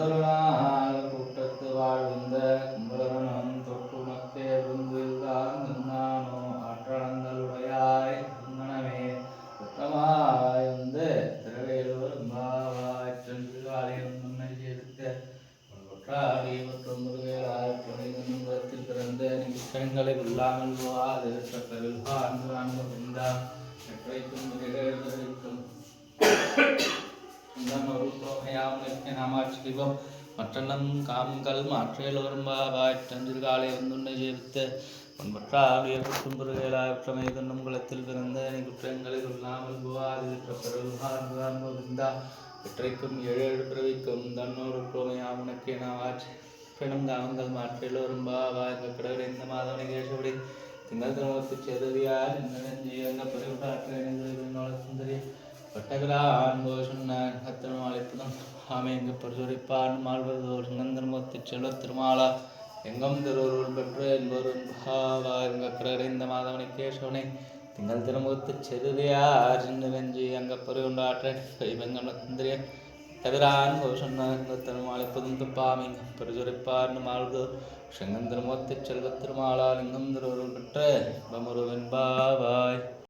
உண்டொரு கூட்டத்து வாழ்ந்த கும்பலவனம் தொட்டு மத்தே விருந்தில்தான் நின்னானோ ஆற்றளங்களுடையாய் மனமே சுத்தமாய் வந்து திரவேலூர் மாவாய் சென்று ஆலயம் முன்னை இருக்க ஒற்றாடி மற்றும் முருகையாய் புனிதத்தில் பிறந்த நிமிஷங்களை இல்லாமல் நிறைவேறுவதற்கும் நாமாட்சிவம் மற்றனம் காம்கள் மாற்றேலோரும் பாவாய் சென்று காலை வந்துண்ணை ஜெயித்த பண்பற்றாடிய குற்றம் புருகையிலாய் பிரமை குளத்தில் பிறந்த குற்றங்களை கொள்ளாமல் போவாது பெருள்வான் வெற்றைக்கும் ஏழு ஏழு பிறவிக்கும் தன்னோடு கோமையாம் உனக்கே நான் ஆட்சி பெணும் காமங்கள் மாற்றில் ஒரு பாவா எங்கள் கடவுள் இந்த மாதவனை கேசபடி திங்கள் திருமணத்து செதுவியார். என்ன நெஞ்சு என்ன சுந்தரி ஆண்போ சொன்னான் கத்தனும் அழைப்பதும் ஆமை எங்கு பரிசுரைப்பான் மாழ்வதோர் சுந்தரமூர்த்தி செல்வ திருமாலா எங்கும் திருவருள் பெற்று என்பவரும் பாவா எங்க கடவுள் இந்த மாதவனை கேசவனை திங்கள் திருமூர்த்தி செருதியார் சின்ன வெஞ்சி அங்க பொறியுண்டு ஆற்றல் வெங்கன சுந்தரிய தவிரான் கோஷன்னான் திருமாளிப்பதும் துப்பாமி பிரசுரிப்பார் மாழ்கு செங்கந்திரமூர்த்தி செல்வ திருமாலா லிங்கம் திருவருள் பெற்ற பமுருவன் பாவாய்